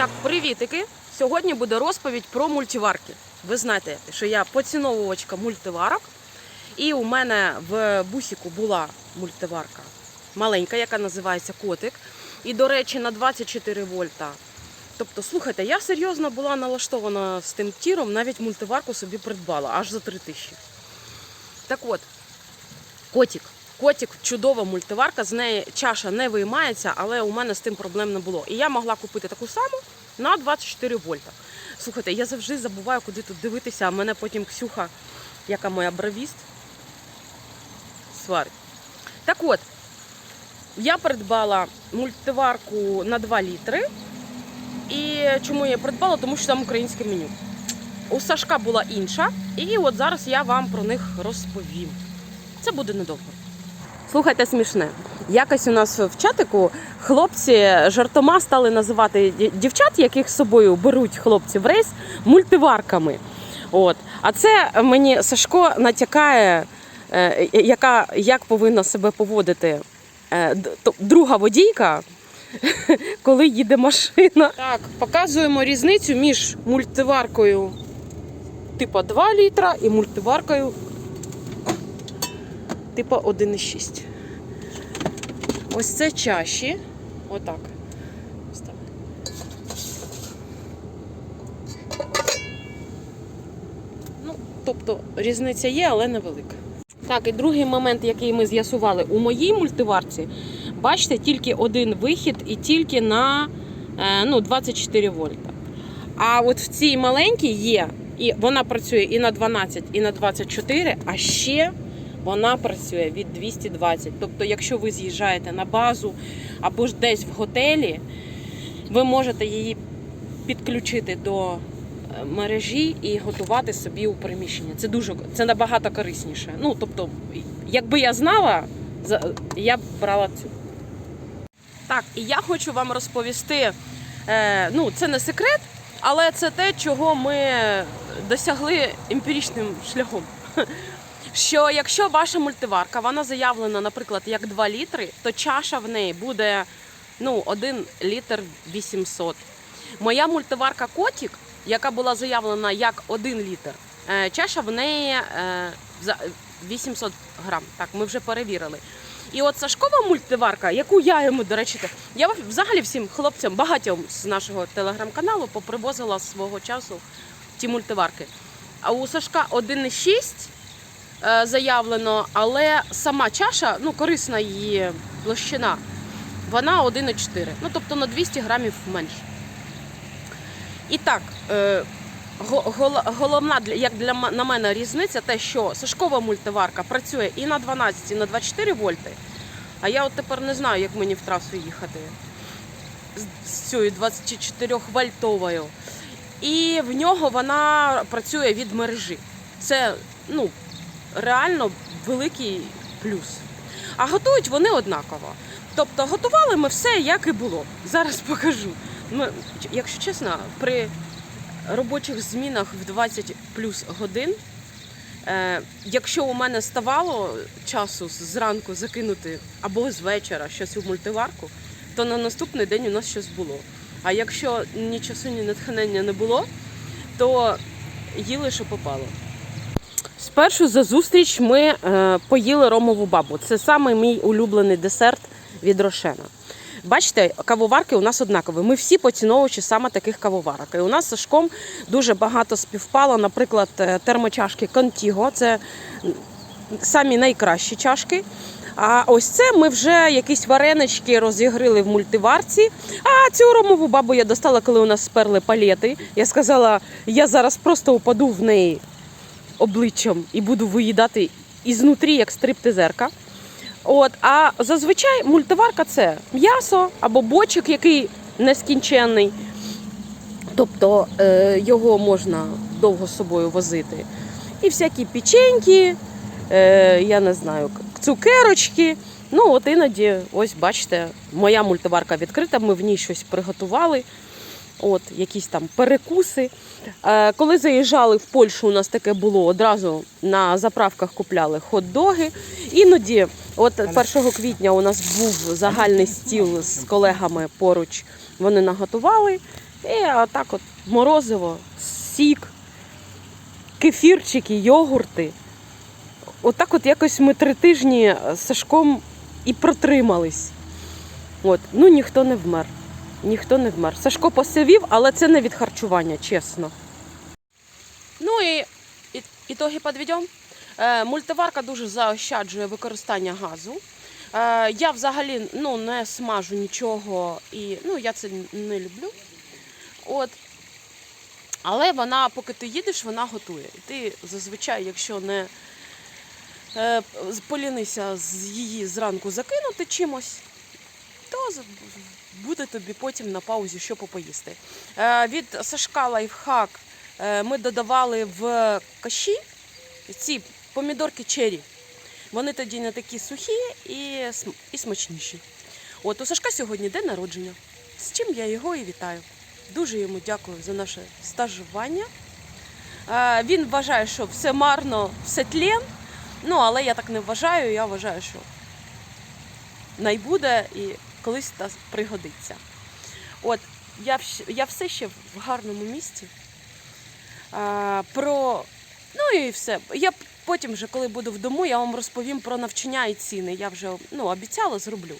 Так, привітики! Сьогодні буде розповідь про мультиварки. Ви знаєте, що я поціновувачка мультиварок, і у мене в бусіку була мультиварка маленька, яка називається Котик. І, до речі, на 24 вольта. Тобто, слухайте, я серйозно була налаштована з тим тіром, навіть мультиварку собі придбала аж за 3 тисячі. Так от, котик. Котик чудова мультиварка, з неї чаша не виймається, але у мене з тим проблем не було. І я могла купити таку саму на 24 вольта. Слухайте, я завжди забуваю, куди тут дивитися, а мене потім Ксюха, яка моя бравіст, сварить. Так от, я придбала мультиварку на 2 літри. І чому я придбала? Тому що там українське меню. У Сашка була інша, і от зараз я вам про них розповім. Це буде недовго. Слухайте смішне. Якось у нас в чатику хлопці жартома стали називати дівчат, яких з собою беруть хлопці в рейс, мультиварками. От. А це мені Сашко натякає, е, яка, як повинна себе поводити е, друга водійка, коли їде машина. Так, показуємо різницю між мультиваркою типу 2 літра і мультиваркою типу 1,6. Ось це чаші. Отак. Ну, тобто різниця є, але невелика. Так, і другий момент, який ми з'ясували у моїй мультиварці, бачите, тільки один вихід і тільки на е, ну, 24 вольта. А от в цій маленькій є, і вона працює і на 12, і на 24, а ще вона працює від 220. Тобто, якщо ви з'їжджаєте на базу або ж десь в готелі, ви можете її підключити до е, мережі і готувати собі у приміщенні. Це дуже це набагато корисніше. Ну тобто, якби я знала, я б брала цю. Так, і я хочу вам розповісти. Е, ну, це не секрет, але це те, чого ми досягли емпіричним шляхом. Що якщо ваша мультиварка, вона заявлена, наприклад, як 2 літри, то чаша в неї буде ну, 1 літр 800. Моя мультиварка Котік, яка була заявлена як 1 літр, е, чаша в неї е, за 800 грам. Так, ми вже перевірили. І от Сашкова мультиварка, яку я йому, до речі, я взагалі всім хлопцям, багатьом з нашого телеграм-каналу попривозила свого часу ті мультиварки. А у Сашка 1,6 е, заявлено, але сама чаша, ну корисна її площина, вона 1,4. Ну тобто на 200 грамів менше. І так, е, го- гол- головна як для на мене різниця, те, що Сашкова мультиварка працює і на 12, і на 24 вольти. А я от тепер не знаю, як мені в трасу їхати з цією 24 вольтовою. І в нього вона працює від мережі. Це ну, реально великий плюс. А готують вони однаково. Тобто готували ми все, як і було. Зараз покажу. Ми, якщо чесно, при робочих змінах в 20 плюс годин, е, якщо у мене ставало часу зранку закинути або з вечора щось у мультиварку, то на наступний день у нас щось було. А якщо ні часу, ні натхнення не було, то їли, що попало. Спершу за зустріч ми е, поїли ромову бабу. Це саме мій улюблений десерт від Рошена. Бачите, кавоварки у нас однакові. Ми всі поціновувачі саме таких кавоварок. І у нас з Сашком дуже багато співпало, наприклад, е, термочашки Contigo. Це самі найкращі чашки. А ось це ми вже якісь варенички розігрили в мультиварці. А цю ромову бабу я достала, коли у нас сперли палети. Я сказала, я зараз просто упаду в неї обличчям і буду виїдати ізнутрі, як стриптизерка. От, а зазвичай мультиварка це м'ясо або бочок, який нескінченний. Тобто е, його можна довго з собою возити. І всякі печеньки, е, я не знаю, цукерочки. Ну, от іноді, ось бачите, моя мультиварка відкрита, ми в ній щось приготували. От, якісь там перекуси. Е, коли заїжджали в Польщу, у нас таке було одразу на заправках купляли хот-доги. Іноді, от 1 квітня у нас був загальний стіл з колегами поруч. Вони наготували І отак от морозиво, сік, кефірчики, йогурти. Отак от якось ми три тижні з Сашком і протримались. От. Ну ніхто не вмер. Ніхто не вмер. Сашко посивів, але це не від харчування, чесно. Ну і, і ітоги підведемо. Е, мультиварка дуже заощаджує використання газу. Е, я взагалі ну, не смажу нічого і ну, я це не люблю. От. Але вона, поки ти їдеш, вона готує. І ти зазвичай, якщо не е, полінися з її зранку закинути чимось, буде тобі потім на паузі що попоїсти. Е, від Сашка лайфхак е, ми додавали в каші ці помідорки чері. Вони тоді не такі сухі і, і смачніші. От у Сашка сьогодні день народження, з чим я його і вітаю. Дуже йому дякую за наше стажування. Е, Він вважає, що все марно, все тлен. Ну, але я так не вважаю. Я вважаю, що найбуде і колись та пригодиться. От, я, я все ще в гарному місці. Е, Про Ну і все. Я потім, вже, коли буду вдому, я вам розповім про навчання і ціни. Я вже ну, обіцяла, зроблю.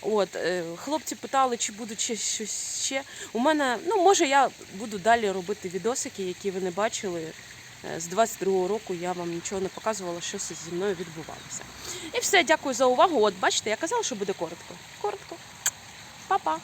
От, е, хлопці питали, чи будуть ще щось ще. У мене, ну, може, я буду далі робити відосики, які ви не бачили. З 22-го року я вам нічого не показувала, що зі мною відбувалося. І все, дякую за увагу. От бачите, я казала, що буде коротко. Коротко. Па-па.